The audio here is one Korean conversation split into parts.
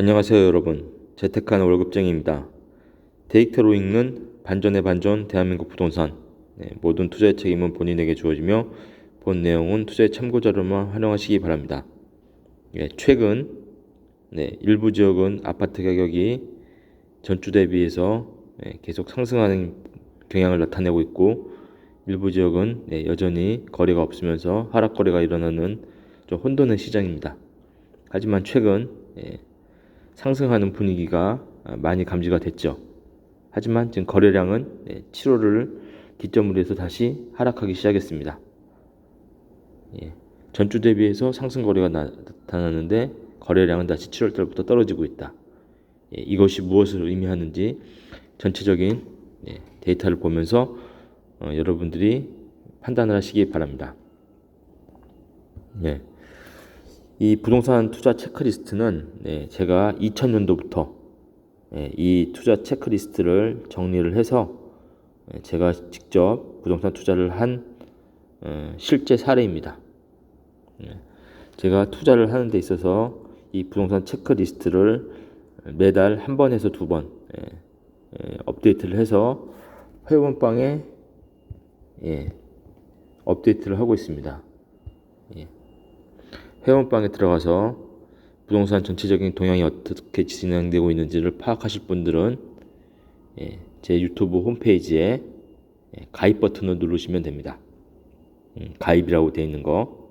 안녕하세요 여러분. 재테크하는 월급쟁이입니다. 데이터로 읽는 반전의 반전 대한민국 부동산. 네, 모든 투자의 책임은 본인에게 주어지며 본 내용은 투자의 참고자료만 활용하시기 바랍니다. 예, 최근 네, 일부 지역은 아파트 가격이 전주 대비해서 예, 계속 상승하는 경향을 나타내고 있고 일부 지역은 예, 여전히 거래가 없으면서 하락 거래가 일어나는 좀 혼돈의 시장입니다. 하지만 최근 예, 상승하는 분위기가 많이 감지가 됐죠. 하지만 지금 거래량은 7월을 기점으로 해서 다시 하락하기 시작했습니다. 예, 전주 대비해서 상승 거래가 나타나는데 거래량은 다시 7월 달부터 떨어지고 있다. 예, 이것이 무엇을 의미하는지 전체적인 예, 데이터를 보면서 어, 여러분들이 판단을 하시기 바랍니다. 예. 이 부동산 투자 체크리스트는 네, 제가 2000년도부터 네, 이 투자 체크리스트를 정리를 해서 네, 제가 직접 부동산 투자를 한 어, 실제 사례입니다. 네, 제가 투자를 하는 데 있어서 이 부동산 체크리스트를 매달 한 번에서 두 번 업데이트를 해서 회원방에 예, 업데이트를 하고 있습니다. 예. 회원방에 들어가서 부동산 전체적인 동향이 어떻게 진행되고 있는지를 파악하실 분들은 예, 제 유튜브 홈페이지에 예, 가입 버튼을 누르시면 됩니다. 음, 가입이라고 되어 있는 거.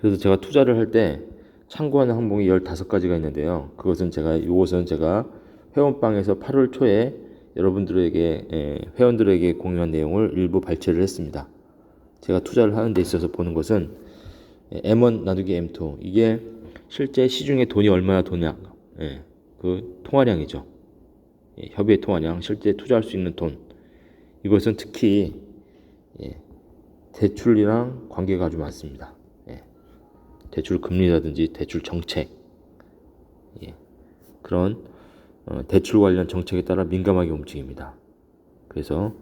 그래서 제가 투자를 할 때 참고하는 항목이 15가지가 있는데요. 그것은 제가 이것은 제가 회원방에서 8월 초에 여러분들에게 예, 회원들에게 공유한 내용을 일부 발췌를 했습니다. 제가 투자를 하는 데 있어서 보는 것은 M1 나누기 M2 이게 실제 시중에 돈이 얼마나 도냐 예, 그 통화량이죠. 예, 협의의 통화량 실제 투자할 수 있는 돈 이것은 특히 예, 대출이랑 관계가 아주 많습니다. 예, 대출 금리라든지 대출 정책 예, 그런 어, 대출 관련 정책에 따라 민감하게 움직입니다. 그래서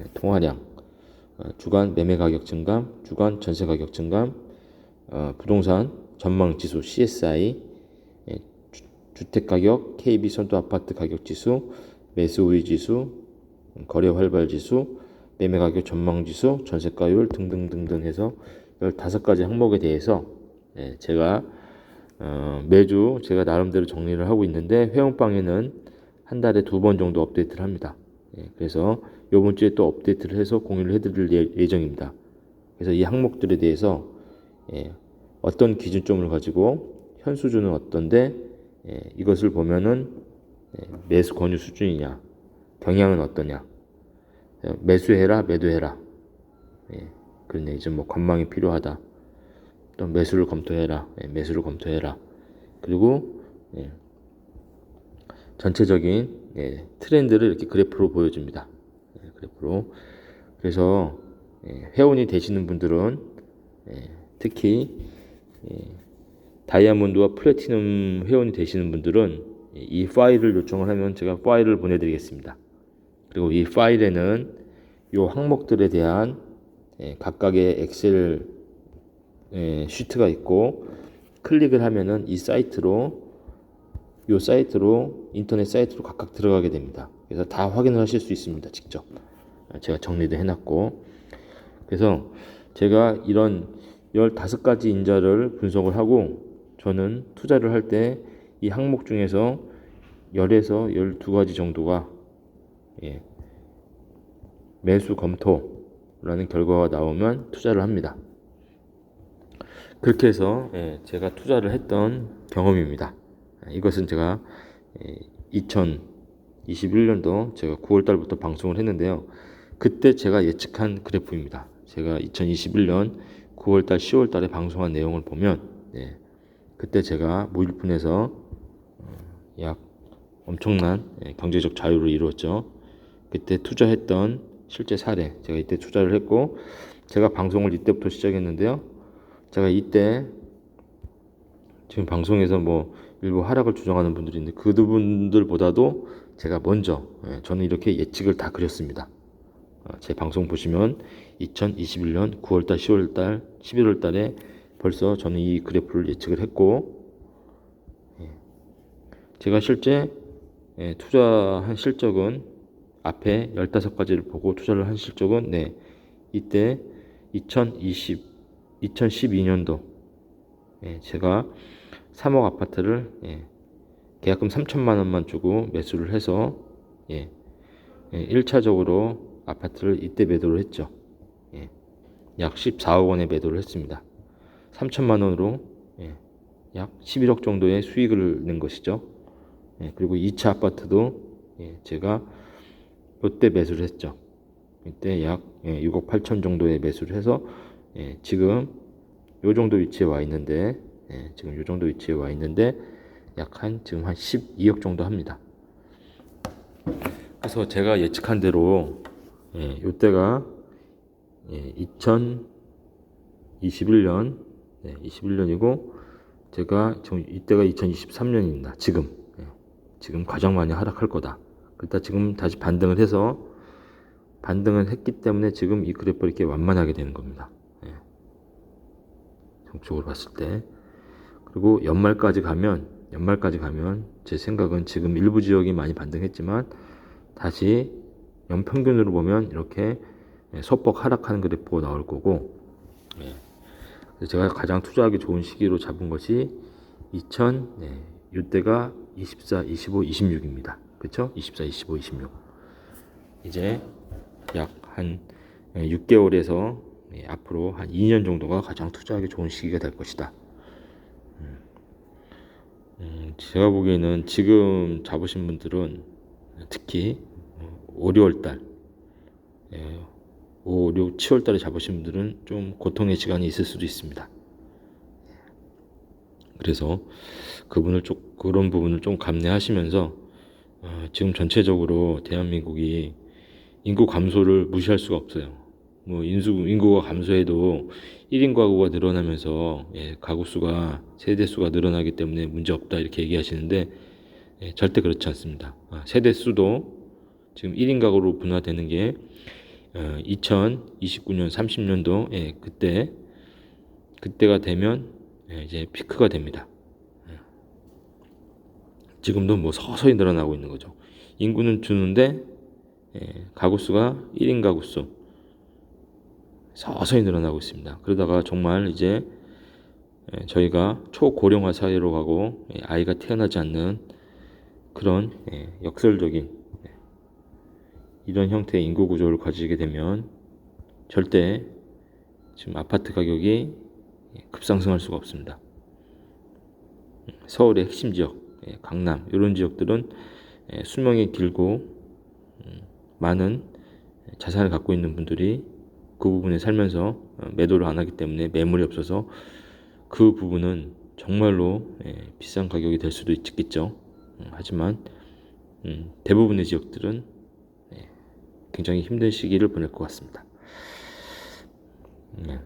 예, 통화량, 어, 주간 매매 가격 증감, 주간 전세 가격 증감, 어, 부동산 전망 지수 CSI, 예, 주, 택 가격, KB 선도 아파트 가격 지수, 매수 우위 지수, 거래 활발 지수, 매매 가격 전망 지수, 전세가율 등등등등 해서 15가지 항목에 대해서 예, 제가 어, 매주 제가 나름대로 정리를 하고 있는데 회원방에는 한 달에 두 번 정도 업데이트를 합니다. 예, 그래서 이번 주에 또 업데이트를 해서 공유를 해드릴 예, 예정입니다. 그래서 이 항목들에 대해서 예, 어떤 기준점을 가지고 현 수준은 어떤데 예, 이것을 보면은 예, 매수 권유 수준이냐 경향은 어떠냐 예, 매수해라 매도해라 예, 그런 이제 뭐 관망이 필요하다 또 매수를 검토해라 예, 매수를 검토해라. 그리고 예, 전체적인 예, 트렌드를 이렇게 그래프로 보여줍니다. 예, 그래프로. 그래서 예, 회원이 되시는 분들은 예, 특히 예, 다이아몬드와 플래티넘 회원이 되시는 분들은 이 파일을 요청을 하면 제가 파일을 보내드리겠습니다. 그리고 이 파일에는 이 항목들에 대한 예, 각각의 엑셀 예, 시트가 있고 클릭을 하면은 이 사이트로 이 사이트로 인터넷 사이트로 각각 들어가게 됩니다. 그래서 다 확인을 하실 수 있습니다. 직접 제가 정리도 해놨고 그래서 제가 이런 15가지 인자를 분석을 하고 저는 투자를 할 때 이 항목 중에서 10에서 12가지 정도가 예, 매수 검토라는 결과가 나오면 투자를 합니다. 그렇게 해서 예, 제가 투자를 했던 경험입니다. 이것은 제가 예, 2021년도 제가 9월 달부터 방송을 했는데요. 그때 제가 예측한 그래프입니다. 제가 2021년 9월달, 10월달에 방송한 내용을 보면 예, 그때 제가 무일푼에서 어, 약 엄청난 예, 경제적 자유를 이루었죠. 그때 투자했던 실제 사례 제가 이때 투자를 했고 제가 방송을 이때부터 시작했는데요. 제가 이때 지금 방송에서 뭐 일부 하락을 주장하는 분들이 있는데 그분들보다도 제가 먼저 예, 저는 이렇게 예측을 다 그렸습니다. 어, 제 방송 보시면 2021년 9월달, 10월달, 11월달에 벌써 저는 이 그래프를 예측을 했고 예. 제가 실제 예, 투자한 실적은 앞에 15가지를 보고 투자를 한 실적은 네. 이때 2020 2012년도 예, 제가 3억 아파트를 예, 계약금 3천만 원만 주고 매수를 해서 예, 예, 1차적으로 아파트를 이때 매도를 했죠. 예, 약 14억 원에 매도를 했습니다. 3천만 원으로 예, 약 11억 정도의 수익을 낸 것이죠. 예, 그리고 2차 아파트도 예, 제가 이때 매수를 했죠. 이때 약 예, 6억 8천 정도의 매수를 해서 예, 지금 요 정도 위치에 와 있는데 예, 지금 요 정도 위치에 와 있는데 약 한 지금 한 12억 정도 합니다. 그래서 제가 예측한 대로 예, 요때가 예, 2021년 네, 21년이고 제가 지금 이때가 2023년입니다. 지금 예, 지금 가장 많이 하락할 거다. 그러다 지금 다시 반등을 해서 반등을 했기 때문에 지금 이 그래프가 이렇게 완만하게 되는 겁니다. 예. 정적으로 봤을 때 그리고 연말까지 가면 연말까지 가면 제 생각은 지금 일부 지역이 많이 반등했지만 다시 연평균으로 보면 이렇게 예, 소폭 하락하는 그래프가 나올 거고 예. 제가 가장 투자하기 좋은 시기로 잡은 것이 2000 네, 이때가 24, 25, 26입니다. 그렇죠? 24, 25, 26. 이제 약 한 6개월에서 예, 앞으로 한 2년 정도가 가장 투자하기 좋은 시기가 될 것이다. 음, 음, 제가 보기에는 지금 잡으신 분들은 특히 5, 6월 달, 예, 5, 6, 7월 달에 잡으신 분들은 좀 고통의 시간이 있을 수도 있습니다. 그래서 그분을 좀 그런 부분을 좀 감내하시면서 어, 지금 전체적으로 대한민국이 인구 감소를 무시할 수가 없어요. 뭐 인수 인구가 감소해도 1인 가구가 늘어나면서 예, 가구 수가 세대 수가 늘어나기 때문에 문제 없다 이렇게 얘기하시는데 예, 절대 그렇지 않습니다. 아, 세대 수도 지금 1인 가구로 분화되는 게 어, 2029년 30년도 예, 그때 그때가 되면 예, 이제 피크가 됩니다. 예. 지금도 뭐 서서히 늘어나고 있는 거죠. 인구는 주는데 예, 가구 수가 1인 가구 수 서서히 늘어나고 있습니다. 그러다가 정말 이제 예, 저희가 초고령화 사회로 가고 예, 아이가 태어나지 않는 그런 예, 역설적인 예, 이런 형태의 인구 구조를 가지게 되면 절대 지금 아파트 가격이 예, 급상승할 수가 없습니다. 서울의 핵심 지역, 예, 강남 이런 지역들은 예, 수명이 길고 음, 많은 자산을 갖고 있는 분들이 그 부분에 살면서 어, 매도를 안 하기 때문에 매물이 없어서 그 부분은 정말로 예, 비싼 가격이 될 수도 있겠죠. 음, 하지만 음, 대부분의 지역들은 예, 굉장히 힘든 시기를 보낼 것 같습니다. 네.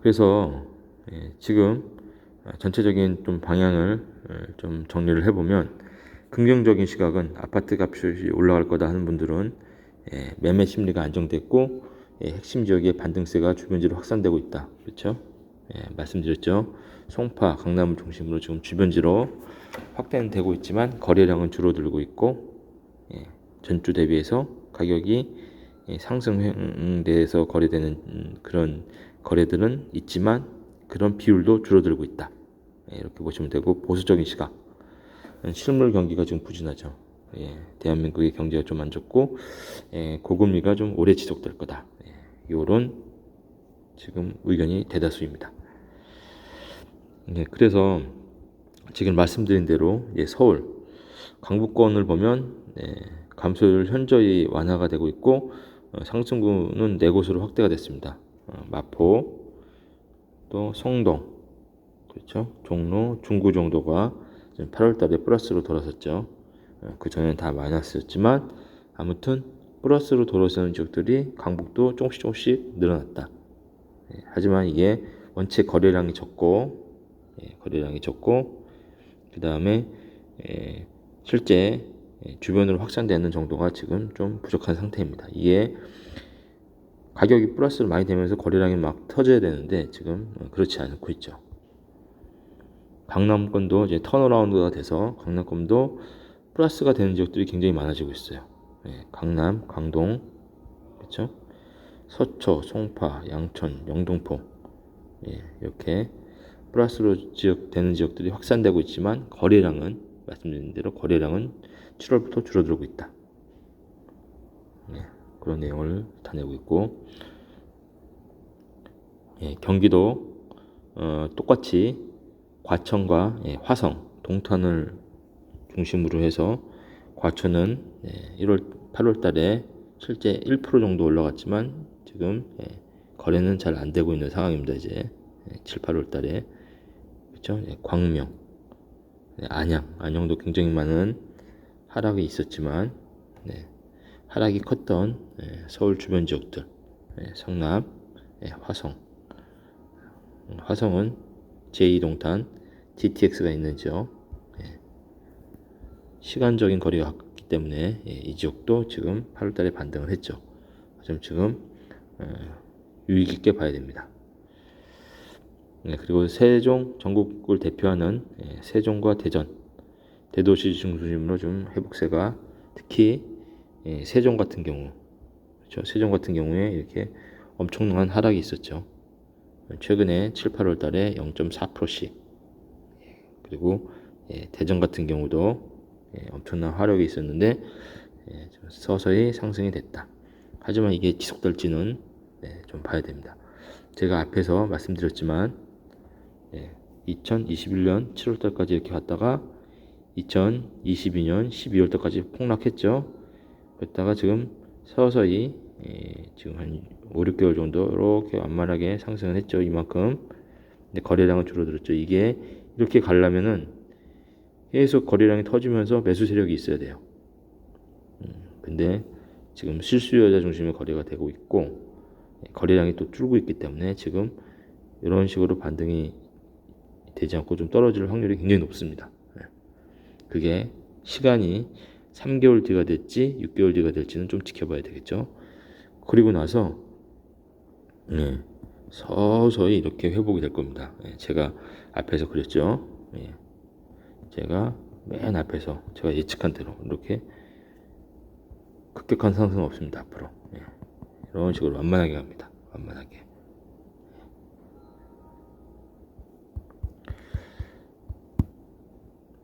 그래서 예, 지금 전체적인 좀 방향을 어, 좀 정리를 해보면 긍정적인 시각은 아파트 값이 올라갈 거다 하는 분들은 예, 매매 심리가 안정됐고 예, 핵심 지역의 반등세가 주변지로 확산되고 있다. 그렇죠? 예, 말씀드렸죠. 송파, 강남을 중심으로 지금 주변지로 확대는 되고 있지만 거래량은 줄어들고 있고 예, 전주 대비해서 가격이 예, 상승돼서 거래되는 음, 그런 거래들은 있지만 그런 비율도 줄어들고 있다. 예, 이렇게 보시면 되고 보수적인 시각. 실물 경기가 지금 부진하죠. 예, 대한민국의 경제가 좀 안 좋고 예, 고금리가 좀 오래 지속될 거다. 예, 이런 지금 의견이 대다수입니다. 예, 그래서 지금 말씀드린 대로 예, 서울 강북권을 보면 예, 감소율 현저히 완화가 되고 있고 어, 상승구는 네 곳으로 확대가 됐습니다. 어, 마포 또 성동 그렇죠 종로 중구 정도가 8월달에 플러스로 돌아섰죠. 어, 그 전에는 다 마이너스였지만 아무튼 플러스로 돌아서는 지역들이 강북도 조금씩 조금씩 늘어났다. 예, 하지만 이게 원체 거래량이 적고 예, 거래량이 적고 그 다음에 예, 실제 예, 주변으로 확산되는 정도가 지금 좀 부족한 상태입니다. 이게 가격이 플러스로 많이 되면서 거래량이 막 터져야 되는데 지금 어, 그렇지 않고 있죠. 강남권도 이제 턴어라운드가 돼서 강남권도 플러스가 되는 지역들이 굉장히 많아지고 있어요. 예, 강남, 강동, 그렇죠? 서초, 송파, 양천, 영등포 예, 이렇게 플러스로 지역 되는 지역들이 확산되고 있지만 거래량은 말씀드린 대로 거래량은 7월부터 줄어들고 있다. 예, 그런 내용을 나타내고 있고 예, 경기도 어, 똑같이 과천과 예, 화성, 동탄을 중심으로 해서 과천은 예, 1월 8월 달에 실제 1% 정도 올라갔지만 지금 예, 거래는 잘 안 되고 있는 상황입니다. 이제 예, 7, 8월 달에 그렇죠? 예, 광명, 예, 안양, 안양도 굉장히 많은 하락이 있었지만 네, 하락이 컸던 예, 서울 주변 지역들, 예, 성남, 예, 화성, 음, 화성은 제2동탄 GTX가 있는 지역, 예, 시간적인 거리가 같기 때문에 예, 이 지역도 지금 8월달에 반등을 했죠. 좀 지금 어, 유익 있게 봐야 됩니다. 네, 그리고 세종 전국을 대표하는 예, 세종과 대전 대도시 중심으로 좀 회복세가 특히 예, 세종 같은 경우 그렇죠? 세종 같은 경우에 이렇게 엄청난 하락이 있었죠. 최근에 7, 8월 달에 0.4%씩 그리고 예, 대전 같은 경우도 예, 엄청난 화력이 있었는데 예, 좀 서서히 상승이 됐다. 하지만 이게 지속될지는 네, 좀 봐야 됩니다. 제가 앞에서 말씀드렸지만 예, 2021년 7월달까지 이렇게 갔다가 2022년 12월 달까지 폭락했죠. 그랬다가 지금 서서히 예, 지금 한 5, 6개월 정도 이렇게 완만하게 상승을 했죠. 이만큼. 근데 거래량은 줄어들었죠. 이게 이렇게 가려면은 계속 거래량이 터지면서 매수 세력이 있어야 돼요. 음, 근데 지금 실수요자 중심의 거래가 되고 있고 예, 거래량이 또 줄고 있기 때문에 지금 이런 식으로 반등이 되지 않고 좀 떨어질 확률이 굉장히 높습니다. 예. 그게 시간이 3개월 뒤가 될지 6개월 뒤가 될지는 좀 지켜봐야 되겠죠. 그리고 나서 네, 서서히 이렇게 회복이 될 겁니다. 예, 제가 앞에서 그랬죠. 예, 제가 맨 앞에서 제가 예측한 대로 이렇게 급격한 상승은 없습니다. 앞으로 예, 이런 식으로 완만하게 갑니다. 완만하게.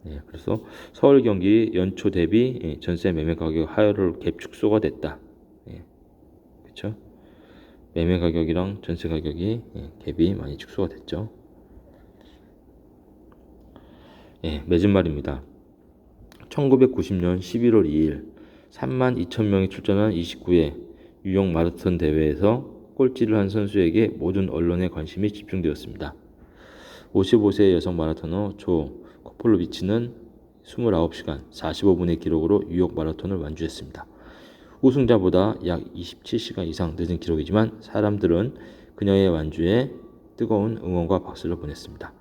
예, 그래서 서울 경기 연초 대비 예, 전세 매매 가격 하혈을 갭 축소가 됐다. 예, 그렇죠? 매매 가격이랑 전세 가격이 예, 갭이 많이 축소가 됐죠. 예, 맺은 말입니다. 1990년 11월 2일 3만 2천 명이 출전한 29회 뉴욕 마라톤 대회에서 꼴찌를 한 선수에게 모든 언론의 관심이 집중되었습니다. 55세 여성 마라토너 조코 폴로비치는 29시간 45분의 기록으로 뉴욕 마라톤을 완주했습니다. 우승자보다 약 27시간 이상 늦은 기록이지만 사람들은 그녀의 완주에 뜨거운 응원과 박수를 보냈습니다.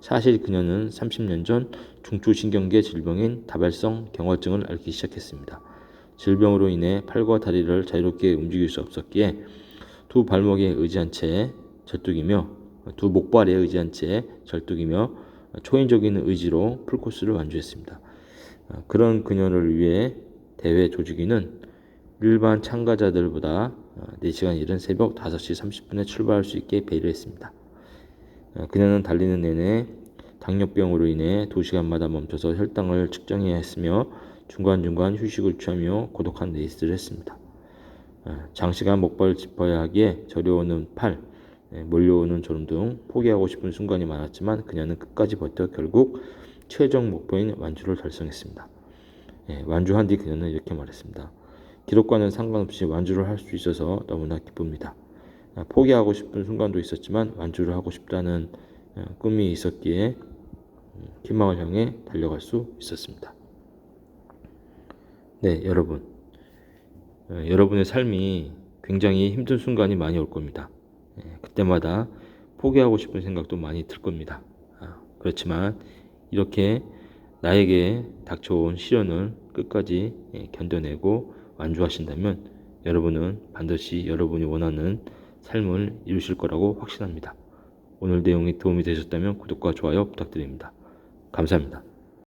사실 그녀는 30년 전 중추신경계 질병인 다발성 경화증을 앓기 시작했습니다. 질병으로 인해 팔과 다리를 자유롭게 움직일 수 없었기에 두 발목에 의지한 채 절뚝이며 두 목발에 의지한 채 절뚝이며 초인적인 의지로 풀코스를 완주했습니다. 그런 그녀를 위해 대회 조직위는 일반 참가자들보다 4시간 이른 새벽 5시 30분에 출발할 수 있게 배려 했습니다. 그녀는 달리는 내내 당뇨병으로 인해 2시간마다 멈춰서 혈당을 측정해야 했으며 중간중간 휴식을 취하며 고독한 레이스를 했습니다. 장시간 목발을 짚어야 하기에 저려오는 팔, 몰려오는 졸음 등 포기하고 싶은 순간이 많았지만 그녀는 끝까지 버텨 결국 최종 목표인 완주를 달성했습니다. 완주한 뒤 그녀는 이렇게 말했습니다. 기록과는 상관없이 완주를 할 수 있어서 너무나 기쁩니다. 포기하고 싶은 순간도 있었지만 완주를 하고 싶다는 꿈이 있었기에 희망을 향해 달려갈 수 있었습니다. 네, 여러분. 여러분의 삶이 굉장히 힘든 순간이 많이 올 겁니다. 그때마다 포기하고 싶은 생각도 많이 들 겁니다. 아, 그렇지만 이렇게 나에게 닥쳐온 시련을 끝까지 견뎌내고 완주하신다면 여러분은 반드시 여러분이 원하는 삶을 이루실 거라고 확신합니다. 오늘 내용이 도움이 되셨다면 구독과 좋아요 부탁드립니다. 감사합니다.